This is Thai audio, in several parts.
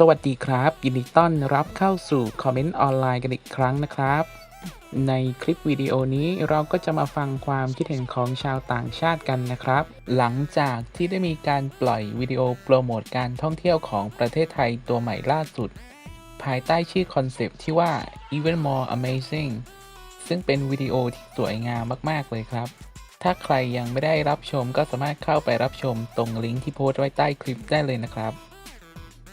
สวัสดีครับ ยินดีต้อนรับเข้าสู่คอมเมนต์ออนไลน์กันอีกครั้งนะครับ ในคลิปวิดีโอนี้เราก็จะมาฟังความคิดเห็นของชาวต่างชาติกันนะครับ หลังจากที่ได้มีการปล่อยวิดีโอโปรโมทการท่องเที่ยวของประเทศไทยตัวใหม่ล่าสุด ภายใต้ชื่อคอนเซปต์ที่ว่า even more amazing ซึ่งเป็นวิดีโอที่สวยงามมาก ๆ เลยครับ ถ้าใครยังไม่ได้รับชมก็สามารถเข้าไปรับชมตรงลิงก์ที่โพสต์ไว้ใต้คลิปได้เลยนะครับ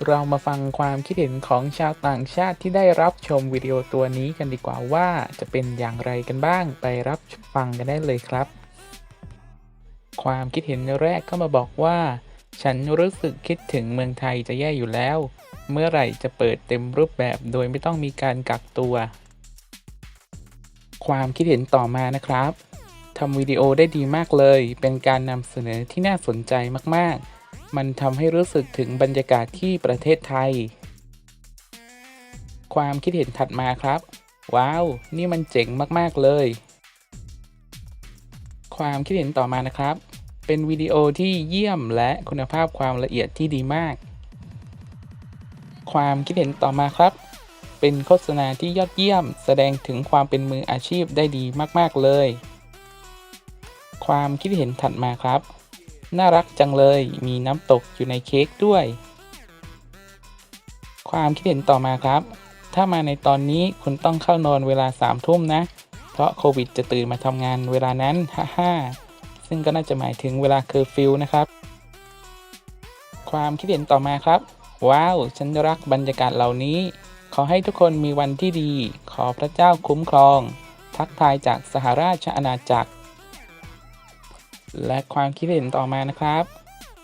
เรามาฟังความคิดเห็นของชาวต่างชาติที่ได้รับชมวิดีโอตัวนี้กันดีกว่าว่าจะเป็นอย่างไรกันบ้างไปรับฟังกันได้เลยครับ ความคิดเห็นแรกก็มาบอกว่า ฉันรู้สึกคิดถึงเมืองไทยจะแย่อยู่แล้ว เมื่อไหร่จะเปิดเต็มรูปแบบโดยไม่ต้องมีการกักตัว ความคิดเห็นต่อมานะครับทำวิดีโอได้ดีมากเลย เป็นการนำเสนอที่น่าสนใจมากๆ มันทำให้รู้สึกถึงบรรยากาศที่ประเทศไทย ความคิดเห็นถัดมาครับ ว้าว นี่มันเจ๋งมากๆเลย ความคิดเห็นต่อมานะครับ เป็นวิดีโอที่เยี่ยมและคุณภาพความละเอียดที่ดีมาก ความคิดเห็นต่อมาครับ เป็นโฆษณาที่ยอดเยี่ยม แสดงถึงความเป็นมืออาชีพได้ดีมากๆเลย ความคิดเห็นถัดมาครับ น่ารักจังเลยมีน้ำตกอยู่ในเค้กด้วย ความคิดเห็นต่อมาครับ ถ้ามาในตอนนี้คุณต้องเข้านอนเวลาสามทุ่มนะ เพราะโควิดจะตื่นมาทำงานเวลานั้นฮ่าฮ่าซึ่งก็น่าจะหมายถึงเวลาเคอร์ฟิวนะครับ ความคิดเห็นต่อมาครับ ว้าว ฉันรักบรรยากาศเหล่านี้ ขอให้ทุกคนมีวันที่ดี ขอพระเจ้าคุ้มครอง ทักทายจากสหราชอาณาจักร และความคิดเห็นต่อมานะครับ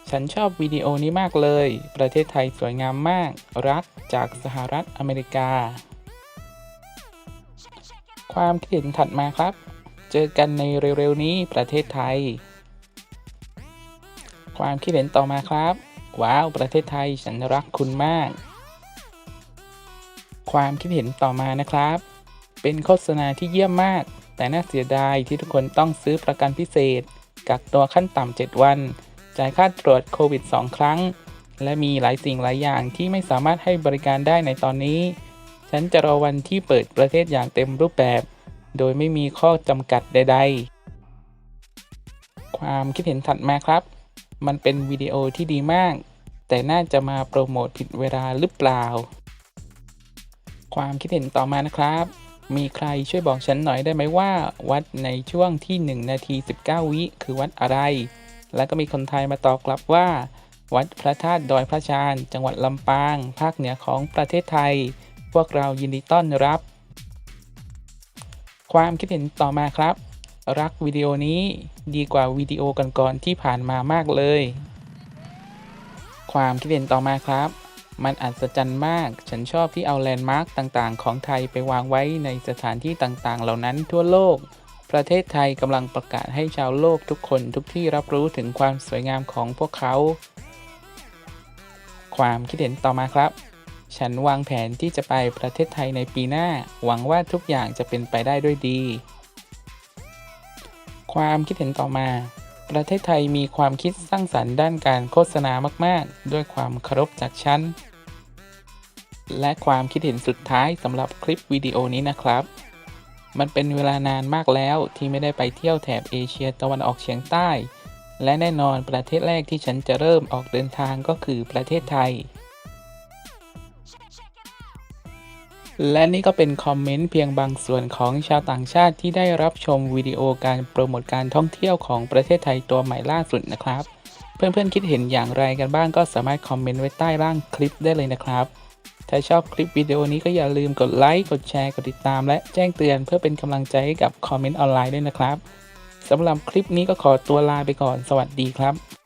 ฉันชอบวิดีโอนี้มากเลย ประเทศไทยสวยงามมาก รักจากสหรัฐอเมริกา ความคิดเห็นถัดมาครับ เจอกันในเร็วๆนี้ประเทศไทย ความคิดเห็นต่อมาครับ ว้าวประเทศไทยฉันรักคุณมาก ความคิดเห็นต่อมานะครับ เป็นโฆษณาที่เยี่ยมมาก แต่น่าเสียดายที่ทุกคนต้องซื้อประกันพิเศษ กักตัวขั้นต่ำ 7 วัน จ่ายค่าตรวจโควิด 2 ครั้ง และมีหลายสิ่งหลายอย่างที่ไม่สามารถให้บริการได้ในตอนนี้ ฉันจะรอวันที่เปิดประเทศอย่างเต็มรูปแบบ โดยไม่มีข้อจำกัดใด ๆ ความคิดเห็นถัดมาครับ มันเป็นวิดีโอที่ดีมาก แต่น่าจะมาโปรโมทผิดเวลาหรือเปล่า ความคิดเห็นต่อมานะครับ มีใครช่วยบอกฉันหน่อยได้ไหมว่า วัดในช่วงที่ 1 นาที 19 วิคือวัดอะไร และก็มีคนไทยมาตอบกลับว่า วัดพระธาตุดอยพระชาน จังหวัดลำปาง ภาคเหนือของประเทศไทย พวกเรายินดีต้อนรับ ความคิดเห็นต่อมาครับ รักวิดีโอนี้ดีกว่าวิดีโอก่อนๆที่ผ่านมามากเลย ความคิดเห็นต่อมาครับ มันอัศจรรย์มาก ฉันชอบที่เอาแลนด์มาร์กต่างๆ ของไทยไปวางไว้ในสถานที่ต่างๆ เหล่านั้นทั่วโลก ประเทศไทยกำลังประกาศให้ชาวโลกทุกคนทุกที่รับรู้ถึงความสวยงามของพวกเขา ความคิดเห็นต่อมาครับ ฉันวางแผนที่จะไปประเทศไทยในปีหน้า หวังว่าทุกอย่างจะเป็นไปได้ด้วยดี ความคิดเห็นต่อมา ประเทศไทยมีความคิดสร้างสรรค์ด้านการโฆษณามาก ๆ ด้วยความเคารพจากฉันและความคิดเห็นสุดท้ายสำหรับคลิปวิดีโอนี้นะครับ มันเป็นเวลานานมากแล้วที่ไม่ได้ไปเที่ยวแถบเอเชียตะวันออกเฉียงใต้ และแน่นอนประเทศแรกที่ฉันจะเริ่มออกเดินทางก็คือประเทศไทย และนี่ก็เป็นคอมเมนต์เพียงบางส่วนของชาวต่างชาติที่ได้รับชมวิดีโอการโปรโมทการท่องเที่ยวของประเทศไทยตัวใหม่ล่าสุดนะครับ เพื่อนๆคิดเห็นอย่างไรกันบ้างก็สามารถคอมเมนต์ไว้ใต้ล่างคลิปได้เลยนะครับ ถ้าชอบคลิปวิดีโอนี้ก็อย่าลืมกดไลค์กดแชร์กดติดตาม และแจ้งเตือนเพื่อเป็นกำลังใจให้กับคอมเมนต์ออนไลน์ด้วยนะครับสำหรับคลิปนี้ก็ขอตัวลาไปก่อน สวัสดีครับ